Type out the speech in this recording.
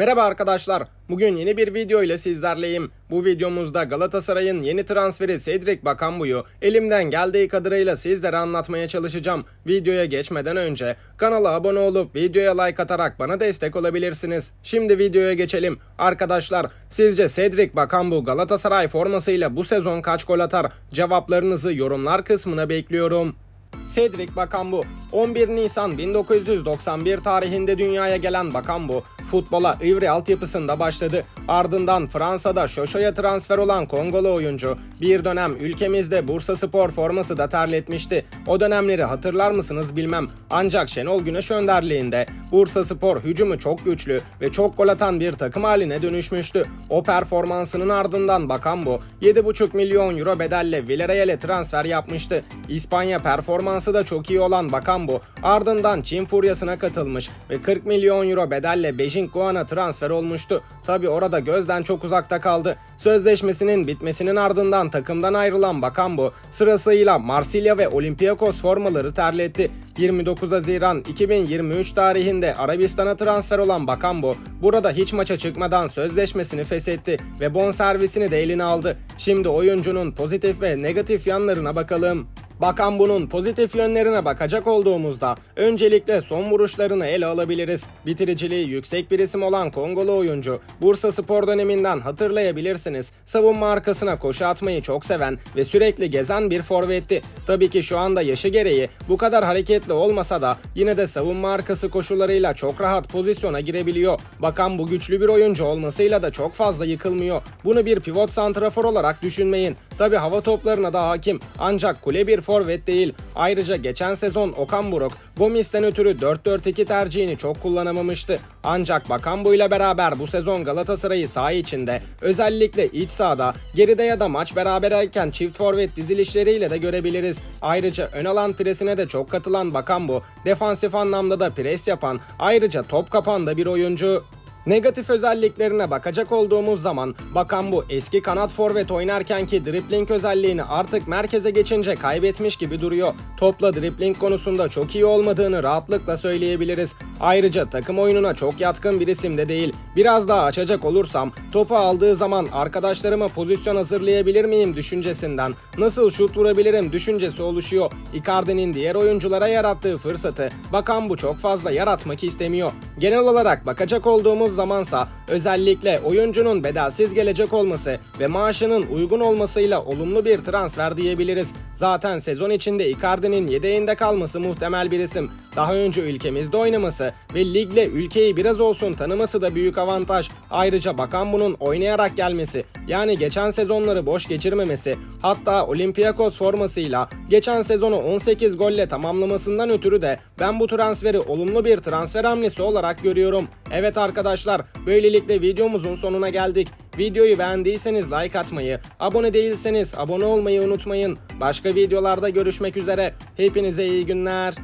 Merhaba arkadaşlar. Bugün yeni bir video ile sizlerleyim. Bu videomuzda Galatasaray'ın yeni transferi Cedric Bakambu'yu elimden geldiği kadarıyla sizlere anlatmaya çalışacağım. Videoya geçmeden önce kanala abone olup videoya like atarak bana destek olabilirsiniz. Şimdi videoya geçelim. Arkadaşlar sizce Cedric Bakambu Galatasaray formasıyla bu sezon kaç gol atar? Cevaplarınızı yorumlar kısmına bekliyorum. Cedric Bakambu 11 Nisan 1991 tarihinde dünyaya gelen Bakambu futbola Ivry altyapısında başladı. Ardından Fransa'da Şoşo'ya transfer olan Kongolu oyuncu bir dönem ülkemizde Bursa Spor forması da terletmişti. O dönemleri hatırlar mısınız bilmem. Ancak Şenol Güneş önderliğinde Bursa Spor hücumu çok güçlü ve çok gol atan bir takım haline dönüşmüştü. O performansının ardından Bakambu 7,5 milyon euro bedelle Villarreal'e transfer yapmıştı. İspanya performansı da çok iyi olan Bakambu ardından Çin furyasına katılmış ve 40 milyon euro bedelle Beijing Guan'a transfer olmuştu. Tabi orada gözden çok uzakta kaldı. Sözleşmesinin bitmesinin ardından takımdan ayrılan Bakambu sırasıyla Marsilya ve Olympiakos formaları terletti. 29 Haziran 2023 tarihinde Arabistan'a transfer olan Bakambu burada hiç maça çıkmadan sözleşmesini feshetti ve bonservisini de eline aldı. Şimdi oyuncunun pozitif ve negatif yanlarına bakalım. Bakan bunun pozitif yönlerine bakacak olduğumuzda öncelikle son vuruşlarını ele alabiliriz. Bitiriciliği yüksek bir isim olan Kongolu oyuncu Bursa Spor döneminden hatırlayabilirsiniz. Savunma arkasına koşu atmayı çok seven ve sürekli gezen bir forvetti. Tabii ki şu anda yaşı gereği bu kadar hareketli olmasa da yine de savunma arkası koşularıyla çok rahat pozisyona girebiliyor. Bakan bu güçlü bir oyuncu olmasıyla da çok fazla yıkılmıyor. Bunu bir pivot santrafor olarak düşünmeyin. Tabi hava toplarına da hakim ancak kule bir forvet değil. Ayrıca geçen sezon Okan Buruk Gomis'ten ötürü 4-4-2 tercihini çok kullanamamıştı. Ancak Bakambu ile beraber bu sezon Galatasaray'ı saha içinde özellikle iç sahada geride ya da maç beraberken çift forvet dizilişleriyle de görebiliriz. Ayrıca ön alan presine de çok katılan Bakambu defansif anlamda da pres yapan ayrıca top kapan da bir oyuncu. Negatif özelliklerine bakacak olduğumuz zaman Bakan bu eski kanat forvet oynarkenki dribbling özelliğini artık merkeze geçince kaybetmiş gibi duruyor. Topla dribbling konusunda çok iyi olmadığını rahatlıkla söyleyebiliriz. Ayrıca takım oyununa çok yatkın bir isim de değil. Biraz daha açacak olursam topu aldığı zaman arkadaşlarıma pozisyon hazırlayabilir miyim düşüncesinden nasıl şut vurabilirim düşüncesi oluşuyor. Icardi'nin diğer oyunculara yarattığı fırsatı Bakan bu çok fazla yaratmak istemiyor. Genel olarak bakacak olduğumuz zamansa özellikle oyuncunun bedelsiz gelecek olması ve maaşının uygun olmasıyla olumlu bir transfer diyebiliriz. Zaten sezon içinde Icardi'nin yedeğinde kalması muhtemel bir isim. Daha önce ülkemizde oynaması ve ligle ülkeyi biraz olsun tanıması da büyük avantaj. Ayrıca bakan bunun oynayarak gelmesi yani geçen sezonları boş geçirmemesi hatta Olympiakos formasıyla geçen sezonu 18 golle tamamlamasından ötürü de ben bu transferi olumlu bir transfer hamlesi olarak görüyorum. Evet arkadaşlar böylelikle videomuzun sonuna geldik. Videoyu beğendiyseniz like atmayı, abone değilseniz abone olmayı unutmayın. Başka videolarda görüşmek üzere. Hepinize iyi günler.